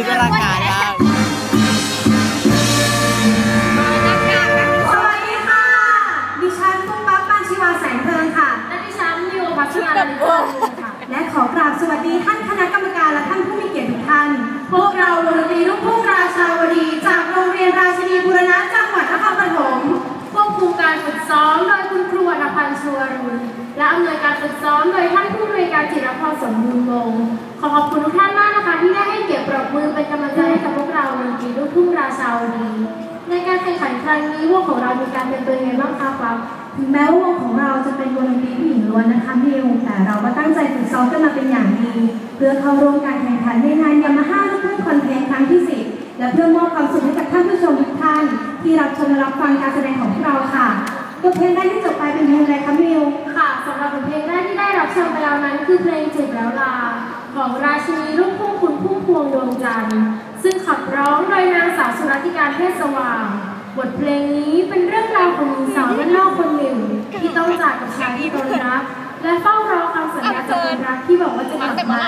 ุดอลังการมากสวัสดีค่ะ ดิฉันปุ้มปั๊บปันชิวาแเพลิงค่ะ และดิฉันมิวพัชราลิปวค่ะ และขอกราบสวัสดีท่านคณะกรรมการและท่านผู้มีเกียรติทุกท่าน พวกเราวงดนตรีลูกทุ่งราชาวดี จากโรงเรียนราชินีบุรณะจังหวัดนครปฐมควบคุมการฝึกซ้อม ชวรุณและอำนวยการฝึกซ้อมโดยท่านผู้อำนวยการจิรพรสมบูรณ์วงศ์ขอขอบคุณทุกท่านมากนะคะ ที่ได้ให้เกียรติปรบมือเป็นกำลังใจให้กับพวกเราดนตรีลูกทุ่งราชาวดี ในการแข่งขันครั้งนี้วงของเรามีการเตรียมตัวยังไงบ้างคะครับถึงแม้ว่าวงของเราจะเป็นวงดนตรีผู้หญิงล้วนนะคะมิวแต่เราก็ตั้งใจฝึกซ้อมกันมาเป็นอย่างดี เพื่อเข้าร่วมการแข่งขันในงานยามาฮ่าลูกทุ่งคอนเทนต์ครั้งที่10และเพื่อมอบความสุขให้กับท่านผู้ชมทุกท่าน ที่รับชมและรับฟังการแสดงของพวกเราค่ะ บทเพลงแรกที่จบไปเป็นเพลงอะไรคะมิวค่ะสำหรับบทเพลงแรกที่ได้รับชมไปแล้วนั้น คือเพลงเจ็บแล้วลา ของราชินีลูกทุ่งคุณพุ่มพวงดวงจันทร์ซึ่งขับร้องโดยนางสาวสุรธิการเทศสว่าง บทเพลงนี้เป็นเรื่องราวของหญิงสาวบ้านนอกคนหนึ่ง ที่ต้องจากกับชายที่ตนรักและเฝ้ารอคำสัญญาจากคนรักที่บอกว่าจะกลับมา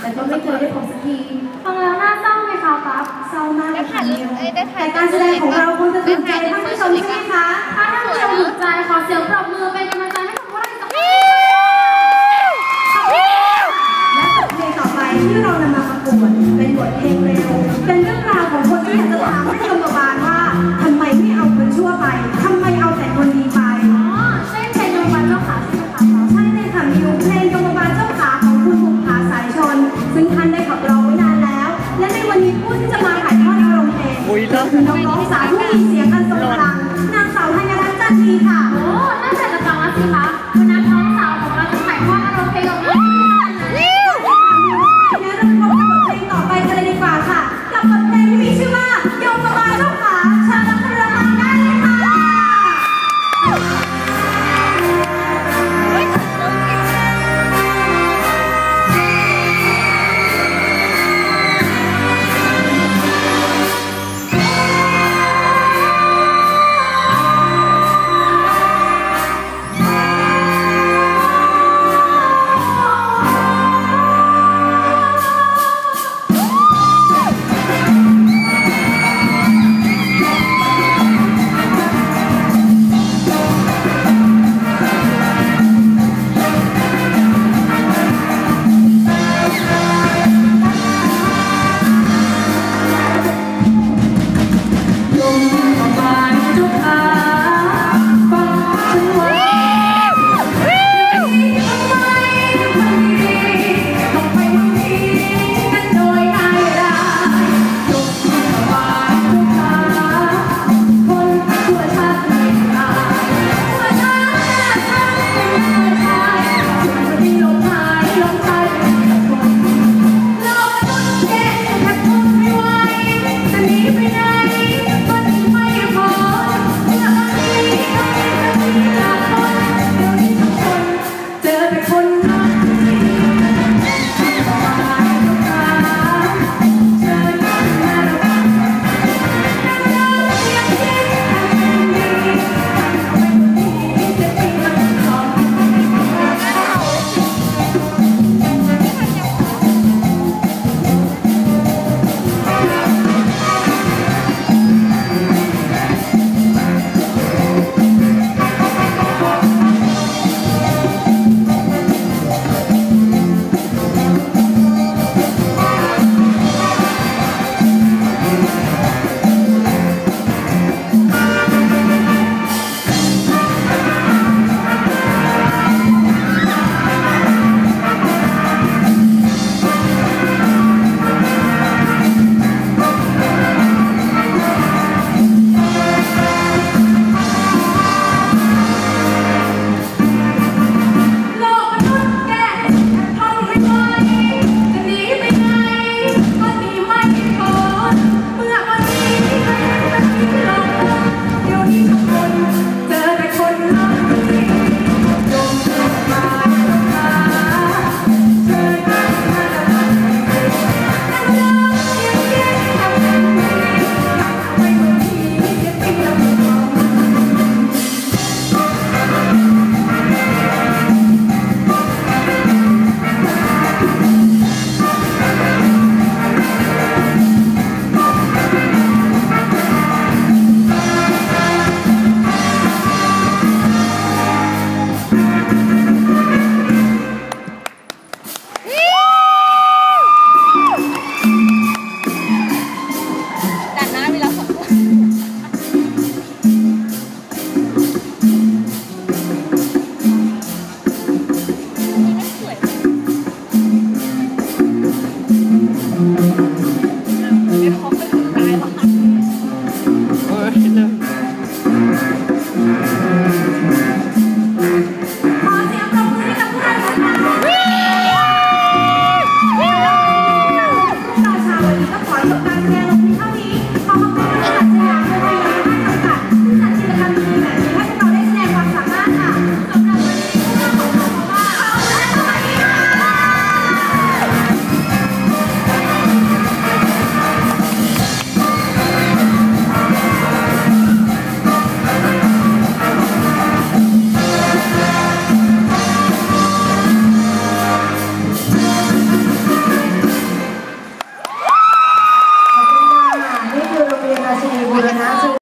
แต่ก็ไม่เคยได้พบสักทีฟังแล้วน่าเศร้า ไหมคะปั๊บเศร้ามากเลยค่ะมิวเอ้ยได้ถ่ายแต่การแสดงของเราคงจะถูกใจท่านผู้ชมใช่ไหมคะ ถ้าท่านผู้ชมถูกใจขอเสียงปรบมือเป็นกำลังใจ และในวันนี้ผู้ที่จะมาถ่ายทอดอารมณ์เพลงก็คือน้องๆสาวผู้มีเสียงอันทรงพลังนางสาวธั